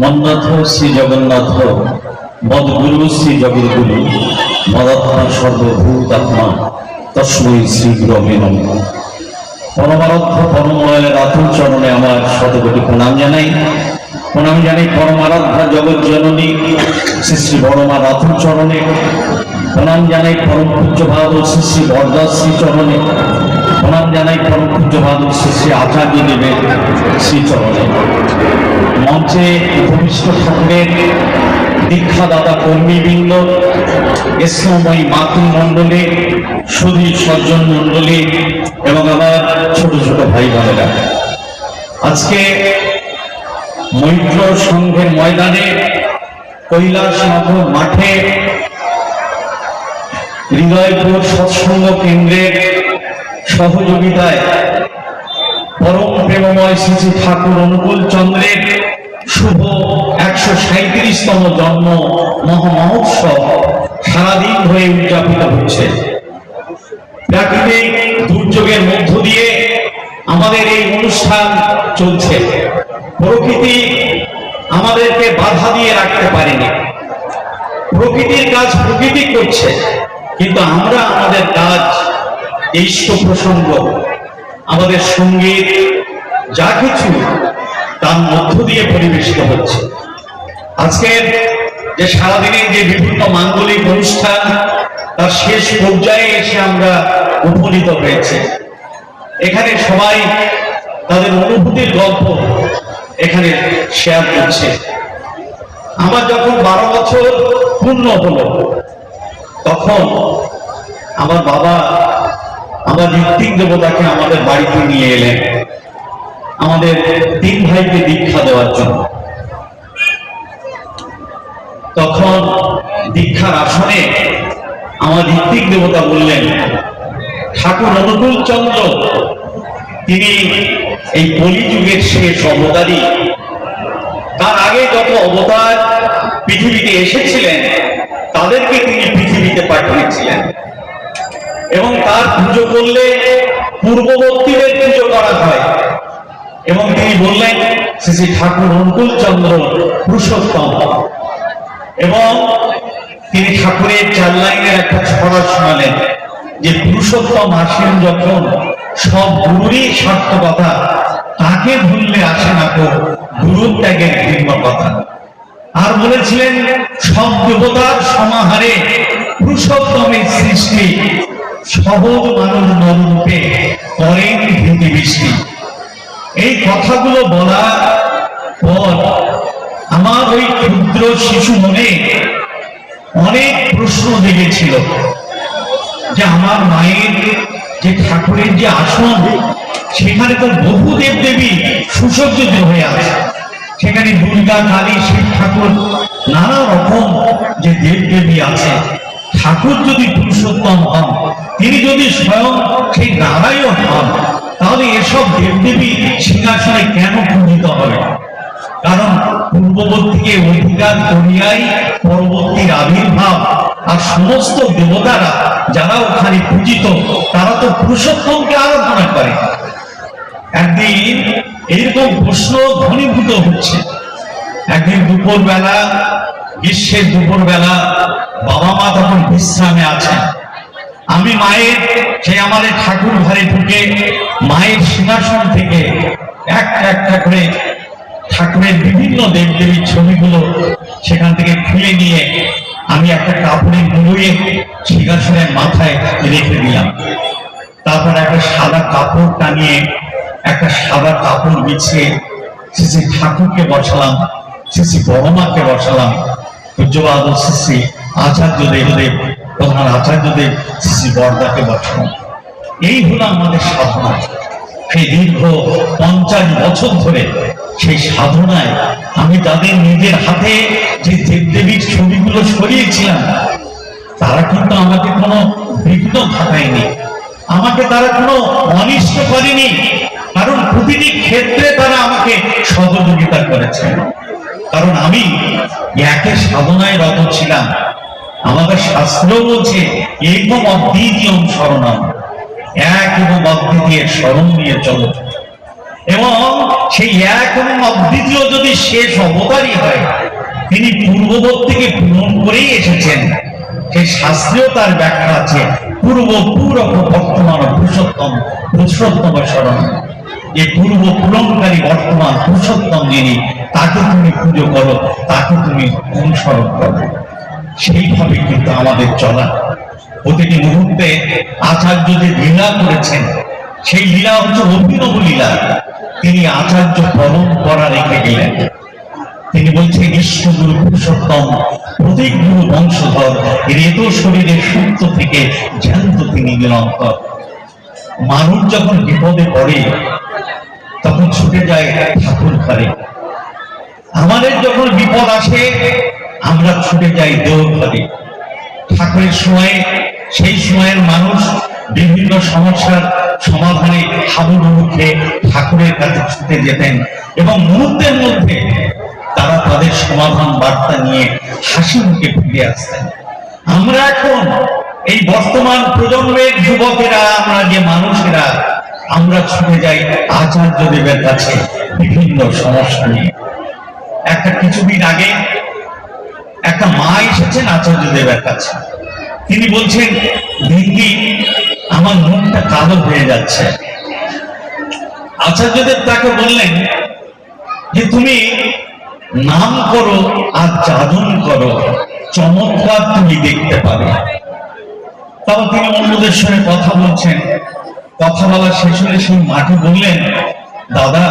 মন্নাথ শ্রী জগন্নাথ মদগুরু শ্রী জগদ্গুরু মদাত্মা সর্বভূত আত্মা তস্মৈ শ্রী গুরবে নমঃ। পরমারাধ্য পরময়ের আতুল চরণে আমার শতকোটি প্রণাম জানাই। প্রণাম জানাই পরমারাধ্যা জগৎ জননী, শ্রী শ্রী বড়মা রাতুল চরণে প্রণাম জানাই পরম পূজ্য বাহাদুর শ্রী শ্রী বরদাস শ্রী চরণে। প্রণাম জানাই পরম পূজ্য বাহাদুর শ্রী শ্রী আচার্য দেবের শ্রী চরণে। মঞ্চে উপবিষ্ট ঠাকুরের দীক্ষাদাতা কর্মীবৃন্দ ইসলাময় মাতৃমণ্ডলী সুধী সজ্জন মণ্ডলী এবং আমার ছোট ছোট ভাই বোনেরা। আজকে মৈত্র সংঘের ময়দানে কৈলাসনগর মাঠে, হৃদয়পুর সৎসঙ্গ কেন্দ্রের সহযোগিতায় পরম প্রেমময় শ্রী ঠাকুর অনুকূল চন্দ্রের শুভ একশো সাঁত্রিশতম জন্ম মহামহোৎসব সারাদিন ধরে উদযাপিত হচ্ছে। প্রাকৃতিক দুর্যোগের মধ্য দিয়ে আমাদের এই অনুষ্ঠান চলছে। প্রকৃতি আমাদেরকে বাধা দিয়ে রাখতে পারেনি। প্রকৃতির কাজ প্রকৃতি করছে, কিন্তু আমরা আমাদের কাজ ইষ্ট প্রসঙ্গ আমাদের সংগীত যা কিছু তার মধ্য দিয়ে পরিবেশিত হচ্ছে। আজকের যে সারাদিনের যে বিভিন্ন মাঙ্গলিক অনুষ্ঠান, তার শেষ পর্যায়ে এসে আমরা উপনীত হয়েছে। এখানে সবাই তাদের অনুভূতির গল্প এখানে শেয়ার করছে। আমার যখন বারো বছর পূর্ণ হলো, তখন আমার বাবা আমার ঋত্বিক দেবতাকে আমাদের বাড়িতে নিয়ে এলেন। আমাদের তিন ভাইকে দীক্ষা দেওয়ার জন্য। তখন দীক্ষার আসনে আমার ঋত্বিক দেবতা বললেন, ঠাকুর অনুকূল চন্দ্র তিনি এই কলিযুগের শেষ অবতারী। তার আগে যত অবতার পৃথিবীতে এসেছিলেন, তাদেরকে তিনি পৃথিবীতে পাঠিয়েছিলেন। এবং তার পুজো করলে পূর্ববর্তীদের পুজো করা হয়। এবং তিনি বললেন, শ্রী শ্রী ঠাকুর অনুকূল চন্দ্র পুরুষোত্তম। এবং তিনি ঠাকুরের চার লাইনের একটা ছড়া শোনালেন, যে পুরুষোত্তম আসেন যখন, সব গুরুরই স্বার্থ কথা তাকে ভুললে আসে না তো গুরুর ত্যাগের ভিন্ন কথা। আর বলেছিলেন, সব দেবতার সমাহারে পুরুষোত্তমের সৃষ্টি সহজ মানুষ নরূপে করেন ভীতি বৃষ্টি। এই কথাগুলো বলার পর আমার ওই ক্ষুদ্র শিশু মনে অনেক প্রশ্ন জেগেছিল যে আমার মায়ের যে ঠাকুরের যে আসন, সেখানে তো বহু দেব দেবী সুসজ্জিত হয়ে আছে। সেখানে দুর্গা, কালী, শিব ঠাকুর নানা রকম যে দেব দেবী আছে। ঠাকুর যদি পুরুষোত্তম হন, তিনি যদি স্বয়ং সেই নারায়ণ হন, তাহলে এসব দেবদেবী সিংহাসনে কেন পূজিত হবে? কারণ পূর্ববর্তীকে অধিকার করিয়াই পরবর্তীর আবির্ভাব, আর সমস্ত দেবতারা যারা ওখানে পূজিত, তারা তো পুরুষোত্তমকে আরাধনা করে। একদিন এইরকম প্রশ্ন ঘনীভূত হচ্ছে। একদিন দুপুর বেলা গ্রীষ্মের দুপুর বেলা বাবা মা তখন বিশ্রামে আছেন। আমি মায়ের সেই আমাদের ঠাকুর ঘরে ঢুকে মায়ের সিংহাসন থেকে একটা একটা করে ঠাকুরের বিভিন্ন দেবদেবীর ছবিগুলো সেখান থেকে খুলে নিয়ে আমি একটা কাপড়ে মুড়িয়ে সিংহাসনের মাথায় রেখে দিলাম। তারপর একটা সাদা কাপড় টানিয়ে, একটা সাদা কাপড় বিছিয়ে শ্রী ঠাকুরকে বসালাম, শ্রী শ্রী বড়মাকে বসালাম। পূজ্যবাদ শ্রী প্রধান শ্রী বরদাকে এই হলো আমাদের সাধনা। সেই দীর্ঘ পঞ্চাশ বছর ধরে সেই সাধনায় আমি তাদের নিজের হাতে যে দেবদেবীর ছবিগুলো সরিয়েছিলাম, তারা কিন্তু আমাকে কোনো বিঘ্ন ঘটায়নি। আমাকে তারা কোনো অনিষ্ট করেনি। কারণ প্রতিটি ক্ষেত্রে তারা আমাকে সহযোগিতা করেছে কারণ আমি একে সাধনায় রত ছিলাম। আমাদের শাস্ত্র বলছে একম অদ্বিতীয়ম শরণম। এক এবং অদ্বিতীয় স্মরণ নিয়ে চলো। এবং সেই এক এবং অদ্বিতীয় যদি শেষ অবতারই হয়, তিনি পূর্ববর্তীকে পূরণ করেই এসেছেন। সেই শাস্ত্রেও তার ব্যাখ্যা আছে, পূর্ব পূরক বর্তমান পুরুষোত্তম পুরুষোত্তম স্মরণ এই পূর্ব পূরণকারী বর্তমান পুরুষোত্তম যিনি, তাকে তুমি পুজো করো, তাকে তুমি অনুসরণ করো। সেইভাবে কিন্তু আমাদের চলা। প্রতিটি মুহূর্তে আচার্য যে লীলা করেছেন, সেই লীলা হচ্ছে অভিনব লীলা। তিনি আচার্য পরম্পরা রেখে গেলেন। তিনি বলছেন বিশ্বগুরু পুরুষোত্তম, প্রতীক গুরু বংশধর রেত শরীরের সুপ্ত থেকে জ্যান্ত তিনি নিরন্তর। মানুষ যখন বিপদে পড়ে তখন ছুটে যায় ঠাকুর ঘরে। আমাদের যখন বিপদ আসে, আমরা ছুটে যাই দেওঘরে ঠাকুরের সময়ে, সেই সময়ের মানুষ বিভিন্ন সমস্যার সমাধানে হাবুডুবু খেয়ে ঠাকুরের কাছে ছুটে যেতেন এবং মুহূর্তের মধ্যে তারা তাদের সমাধান বার্তা নিয়ে হাসি মুখে ফিরে আসতেন। আমরা এখন এই বর্তমান প্রজন্মের যুবকেরা, আমরা যে মানুষেরা আমরা ছুটে যাই আচার্য দেবের কাছে বিভিন্ন সমস্যা নিয়ে। একটা কিছুদিন আগে একটা মা এসেছেন আচার্য দেবের কাছে। তিনি বলছেন দিদি আমার মনটা কালো হয়ে যাচ্ছে। আচার্যদেব তাকে বললেন যে, তুমি নাম করো আর যাদন করো, চমৎকার তুমি দেখতে পাবে। তারপর তিনি অন্যদের সঙ্গে কথা বলছেন। কথা বলা শেষ হলে সেই মাঠে বললেন, দাদা,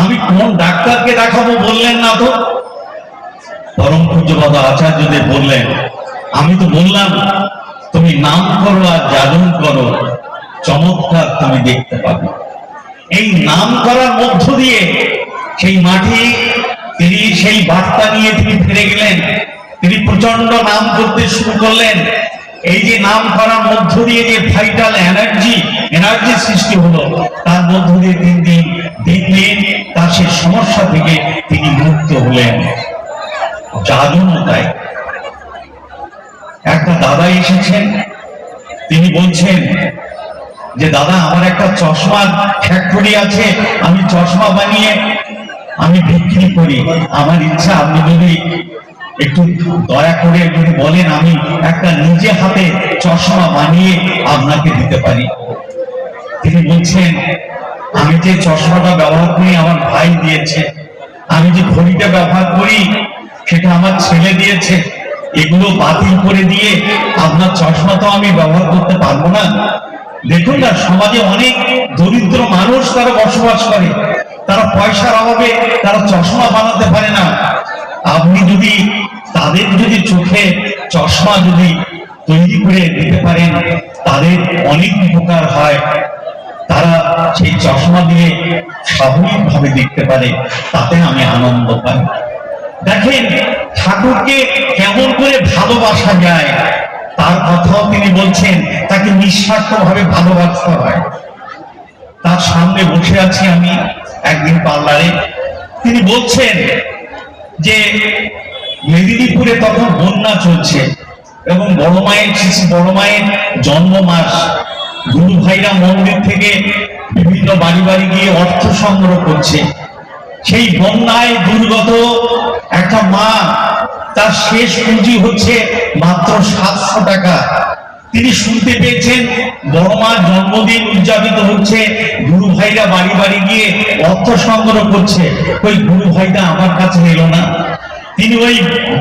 আমি কোন ডাক্তারকে দেখাবো বললেন না তো? পরম পূজ্যপাদ আচার্যদেব বললেন, আমি তো বললাম, তুমি নাম করো আর যাদন করো, চমৎকার তুমি দেখতে পাবে। এই নাম করার মধ্য দিয়ে সেই মাঠে তিনি সেই বার্তা নিয়ে তিনি ফিরে গেলেন। তিনি প্রচণ্ড নাম করতে শুরু করলেন। এই যে নাম করার মধ্য দিয়ে যে ভাইটাল এনার্জি এনার্জি সৃষ্টি হলো, তার মধ্য দিয়ে তিন দিন দিন দিন তার সেই সমস্যা থেকে তিনি মুক্ত হলেন। জাদুও তাই। একটা দাদা এসেছেন, তিনি বলছেন যে, দাদা, আমার একটা চশমার ফ্যাক্টরি আছে, আমি চশমা বানিয়ে, আমি বিক্রি করি। আমার ইচ্ছা আপনি যদি একটু দয়া করে যদি বলেন, আমি একটা নিজে হাতে চশমা বানিয়ে আপনাকে দিতে পারি। তিনি বলছেন, আমি যে চশমাটা ব্যবহার করি, আমার ভাই দিয়েছে। আমি যে ঘড়িটা ব্যবহার করি, সেটা আমার ছেলে দিয়েছে। এগুলো বাতিল করে দিয়ে আপনার চশমা তো আমি ব্যবহার করতে পারব না। দেখুন না, সমাজে অনেক দরিদ্র মানুষ তারা বসবাস করে। তারা পয়সার অভাবে তারা চশমা বানাতে পারে না। আপনি যদি তাদের যদি চোখে চশমা যদি তৈরি করে দিতে পারেন, তাদের অনেক উপকার হয়। তারা সেই চশমা দিয়ে স্বাভাবিক ভাবে দেখতে পারে, তাতে আমি আনন্দ পাই। দেখেন, ঠাকুরকে কেমন করে ভালোবাসা যায়, তার কথাও তিনি বলছেন, তাকে নিঃস্বার্থ ভাবে ভালোবাসতে হয়। তার সামনে বসে আছি আমি একদিন পার্লারে। তিনি বলছেন যে মেদিনীপুরে তখন বন্যা চলছে এবং বড় মায়ের বড় মায়ের জন্ম মাস গুরু ভাইরা মন্দির থেকে বিভিন্ন বাড়ি বাড়ি গিয়ে অর্থ সংগ্রহ করছে। সেই বন্যায় দুর্গত একটা মা, তার শেষ পুঁজি হচ্ছে মাত্র সাতশো টাকা। তিনি শুনতে পেয়েছেন বড় মার জন্মদিন উদযাপিত হচ্ছে, গুরু ভাইরা বাড়ি বাড়ি গিয়ে অর্থ সংগ্রহ করছে। ওই গুরু ভাইটা আমার কাছে এলো না? তিনি ওই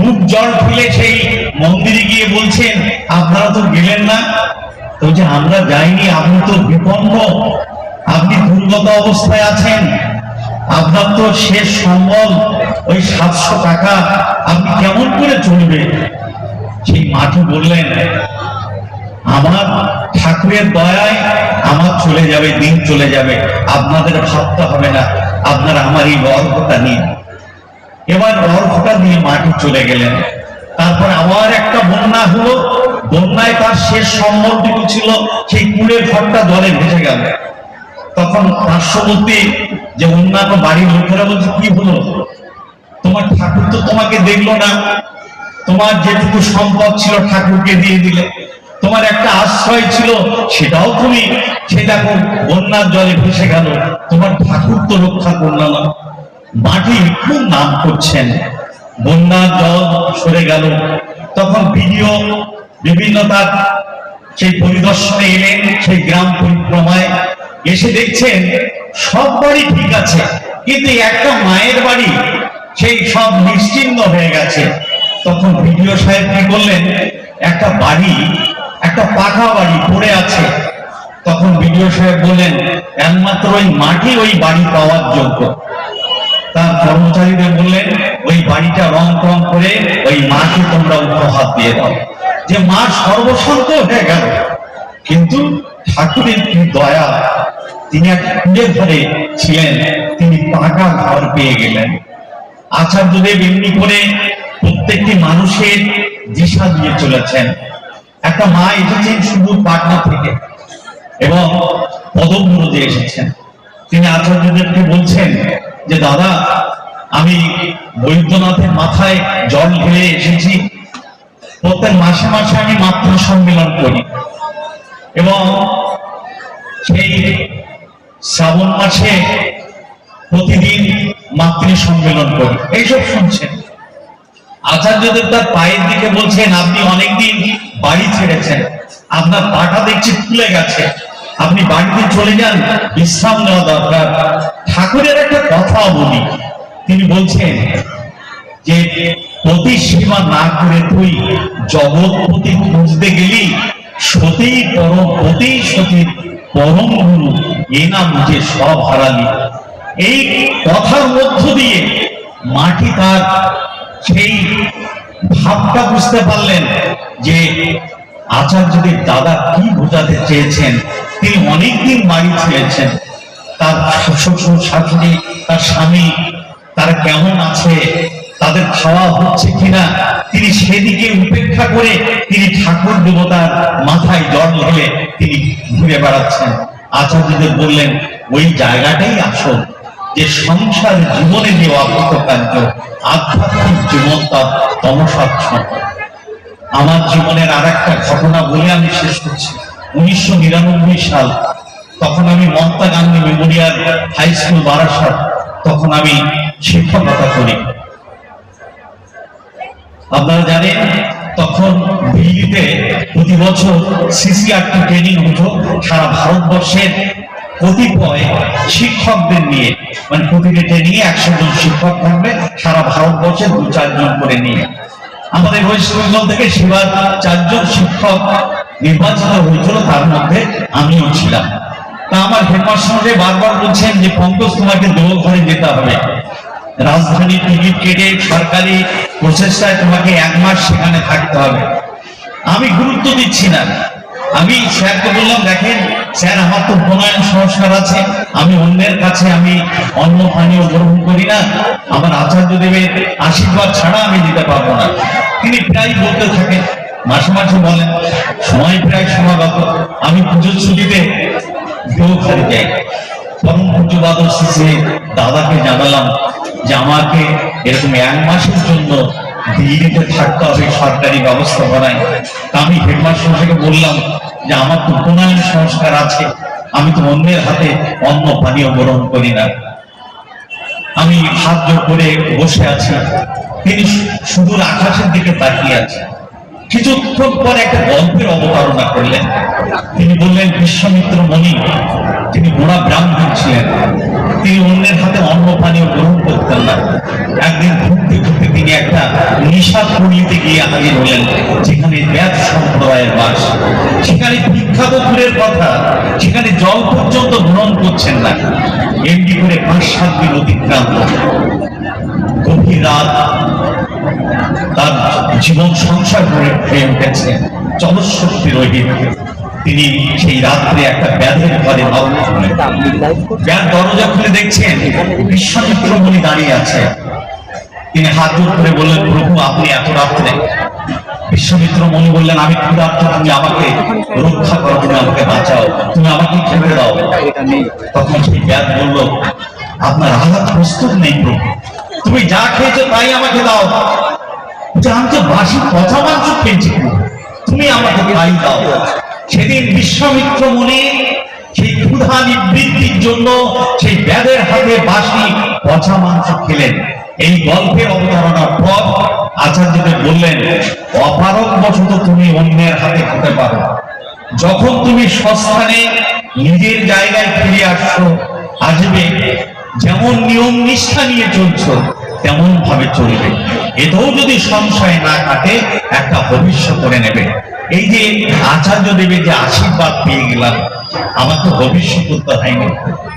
বুক জল ফেলে সেই মন্দিরে গিয়ে বলছেন, আপনারা তো গেলেন না? যে আমরা যাইনি, আপনি তো বিপন্ন। আপনি দুর্গত অবস্থায় আছেন। আপনার তো শেষ সম্বল, ওই সাতশো টাকা। আপনি কেমন করে চলবে সেই মাঠে বললেন আমার ঠাকুরের দয়ায় আমার চলে যাবে, দিন চলে যাবে। আপনাদের ভাবতে হবে না, আপনারা আমার এই অর্ঘটা নিন। এবার অর্ঘটা নিয়ে মাঠে চলে গেলেন। তারপর আবার একটা বন্যা হলো। বন্যায় তার শেষ সম্বলটুকু ছিল, সেই কুড়ের ঘরটা জলে ভেসে গেল। তখন পার্শ্ববর্তী যে অন্যান্য বাড়ির লোকেরা বলছে, কি হলো? তোমার ঠাকুর তো তোমাকে দেখল না। তোমার যেটুকু সম্পদ ছিল, ঠাকুরকে দিয়ে দিলে। তোমার একটা আশ্রয় ছিল, সেটাও তুমি। সে দেখো, বন্যার জলে ভেসে গেল। তোমার ঠাকুর তো রক্ষা করল না। মাটি খুব নাম করছেন। বন্যার জল সরে গেল। তখন ভিডিও বিভিন্ন তার সেই পরিদর্শনে এলেন, সেই গ্রাম পরিক্রমায়। এসে দেখছেন, সব বাড়ি ঠিক আছে, কিন্তু একটা মায়ের বাড়ি সেই সব নিশ্চিন্ন হয়ে গেছে। তখন ভিডিও সাহেব কি করলেন, একটা বাড়ি একটা পাকা বাড়ি পড়ে আছে। তখন বিডিও সাহেব বললেন, একমাত্র ওই মাটি ওই বাড়ি পাওয়ার যোগ্য। তার কর্মচারীদের বললেন, ওই বাড়িটা রং টং করে ওই মাকে তোমরা উপহার দিয়ে দাও। যে মা সর্বশান্ত হয়ে গেল। কিন্তু ঠাকুরের কি দয়া। তিনি এক কুড়ে ঘরে ছিলেন, তিনি পাকা ঘর পেয়ে গেলেন। আচার্যদেব এমনি করে প্রত্যেকটি মানুষের দিশা দিয়ে চলেছেন। একটা মা এসেছেন শুধু পাটনা থেকে এবং পদব্রজে এসেছেন। তিনি আচার্যদেবকে বলছেন যে, দাদা, আমি বৈদ্যনাথের মাথায় জল ঢেলে এসেছি। প্রত্যেক মাসে মাসে আমি মাতৃ সম্মেলন করি। এবং সেই শ্রাবণ মাসে প্রতিদিন মাতৃ সম্মেলন করি। এইসব শুনছেন। আচার্যদেব তার পায়ের দিকে বলছেন, আপনি অনেকদিন বাড়ি ছেড়েছেন। আপনার পাটা দেখছি ফুলে গেছে। আপনি বাড়িতে চলে যান, বিশ্রাম নেওয়া দরকার। ঠাকুরের একটা কথা বলি। তিনি বলছেন যে প্রতিসীমা না করে তুই জগৎপতি খুঁজতে গেলি, সতী পরম পতেই সতী পরম গুরু, এ না বুঝে সব হারালি। এই কথার মধ্য দিয়ে মাটি তার সেই ভাবটা বুঝতে পারলেন যে আচার্যদের দাদা কি বোঝাতে চেয়েছেন, তিনি অনেকদিন বাড়ি ছিলেছেন তার শ্বশুর, শাশুড়ি, তার স্বামী, তারা কেমন আছে, তাদের খাওয়া হচ্ছে কিনা, তিনি সেদিকে উপেক্ষা করে তিনি ঠাকুর দেবতার মাথায় জল ঢেলে তিনি ঘুরে বেড়াচ্ছেন। আচার্যদের বললেন, ওই জায়গাটাই আসল। যে সংসার জীবনে যে অর্থ কার্য আধ্যাত্মিক জীবন তার তমসাচ্ছন্ন আমার জীবনের আর একটা ঘটনা বলে আমি শেষ করছি। উনিশশো নিরানব্বই সাল, তখন আমি Mamata Gandhi memorial high school Barasat, তখন আমি শিক্ষকতা করি। আপনারা জানেন, তখন দিল্লিতে প্রতি বছর সিসিআরটি ট্রেনিং হতো সারা ভারতবর্ষের কতিপয় শিক্ষকদের নিয়ে মানে প্রতিটি ট্রেনিং এ একশো জন শিক্ষক থাকবে, সারা ভারতবর্ষে দু চারজন করে নিয়ে। আমাদের ওয়েস্ট বেঙ্গল থেকে সেবার চারজন শিক্ষক নির্বাচিত হয়েছিল, তার মধ্যে আমিও ছিলাম। তা আমার হেডমাস্টার বারবার বলছেন যে, পঙ্কজ, তোমাকে দেবঘরে যেতে হবে। রাজধানী টিকিট কেটে সরকারি প্রচেষ্টায় তোমাকে এক মাস সেখানে থাকতে হবে। আমি গুরুত্ব দিচ্ছি না। আমি স্যারকে বললাম, দেখেন, স্যার, আমার তো প্রণয়ন সংস্কার আছে। আমি অন্যের কাছে আমি অন্য পানীয় গ্রহণ করি না। আমার আচার্য দেবের আশীর্বাদ ছাড়া আমি দিতে পারব না। তিনি প্রায় বলতে থাকেন মাসে মাসে বলেন, সময় প্রায় সমাগত। আমি পুজোর ছুটিতে দেওঘরে যাই। পরম পূজ্য বাদল শেষে দাদাকে জানালাম যে আমাকে এরকম এক মাসের জন্য দিল্লিতে থাকতে হবে, সরকারি ব্যবস্থাপনায় আমি হেডমাস্টার থেকে বললাম যে, আমার তো প্রণয়ন সংস্কার আছে, আমি তো অন্যের হাতে অন্ন পানীয় গ্রহণ করি না। আমি হাত জোর করে বসে আছি, তিনি সুদূর আকাশের দিকে তাকিয়ে আছেন। কিছুক্ষণ পর একটা গল্পের অবতারণা করলেন। তিনি বললেন, বিশ্বমিত্র মণি, তিনি গোড়া ব্রাহ্মণ ছিলেন। তিনি অন্যের হাতে অন্ন পানীয় গ্রহণ করতেন না। একদিন ঘুরতে ঘুরতে তিনি একটা নিশা পল্লীতে গিয়ে হাজির হলেন, যেখানে ব্যাস সম্প্রদায়ের বাস। সেখানে বিখ্যাত ফুলের কথা, সেখানে জল পর্যন্ত গ্রহণ করছেন না। এমনি করে পাঁচ সাত দিন অতিক্রান্ত। গভীর রাত তার জীবন সংসার হয়ে হয়ে উঠেছে। জনশক্তি রহিত। তিনি সেই রাত্রে একটা ব্যাধের ঘরে ব্যাধ দরজা খুলে দেখছেন বিশ্বমিত্র মুনি দাঁড়িয়ে আছে। তিনি হাত জোর করে বললেন, প্রভু, আপনি এত রাত্রে বিশ্বমিত্র মনি বললেন, আমি ক্ষুধার্ত, তুমি আমাকে রক্ষা করো, তুমি আমাকে বাঁচাও, তুমি আমাকে খেতে দাও। তখন সেই ব্যাধ বলল, আপনার আঘাত প্রস্তুত নেই, প্রভু। তুমি যা খেয়েছো তাই আমাকে দাও। আমি বাসি কথা মাংস খেয়েছি। তুমি আমাকে খাই দাও। সেদিন বিশ্বামিত্র মনে সেই ক্ষুধা নিবৃত্তির জন্য সেই ব্যাধের হাতে বাসি পচা মাংস খেলেন। এই গল্পের অবতারণার পর আচার্যদের বললেন অপারক বশত তুমি অন্যের হাতে খেতে পারো। যখন তুমি সস্থানে নিজের জায়গায় ফিরে আসছো, আসবে যেমন নিয়ম নিষ্ঠা নিয়ে চলছো, তেমন ভাবে চলবে। এতেও যদি সংশয় না কাটে, একটা ভবিষ্য করে নেবে। এই যে আচার্য দেবে যে আশীর্বাদ পেয়ে গেলাম, আমার তো ভবিষ্যৎ করতে হয়নি।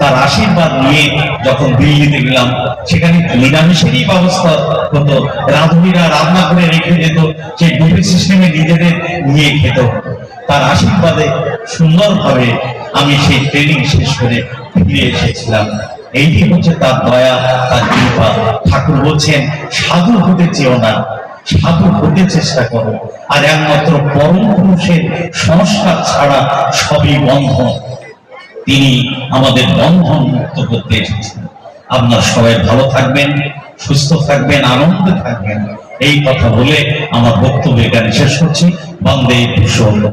তার আশীর্বাদ নিয়ে যখন দিল্লিতে গেলাম, সেখানে নিরামিষেরই ব্যবস্থা হতো। রাঁধুনিরা রান্না করে রেখে যেত, সেই বুফে সিস্টেমে নিজেদের নিয়ে খেত। তার আশীর্বাদে সুন্দরভাবে আমি সেই ট্রেনিং শেষ করে ফিরে এসেছিলাম। এইটি হচ্ছে তার দয়া, তার কৃপা। ঠাকুর বলছেন, সাধু হতে চেও না, সাধু হতে চেষ্টা করো। আর একমাত্র পরম পুরুষের সংস্কার ছাড়া সবই বন্ধন। তিনি আমাদের বন্ধন মুক্ত করতে এসেছেন। আপনার সবাই ভালো থাকবেন, সুস্থ থাকবেন, আনন্দে থাকবেন। এই কথা বলে আমার বক্তব্য এখানে শেষ করছি। বন্দে ভূষণ।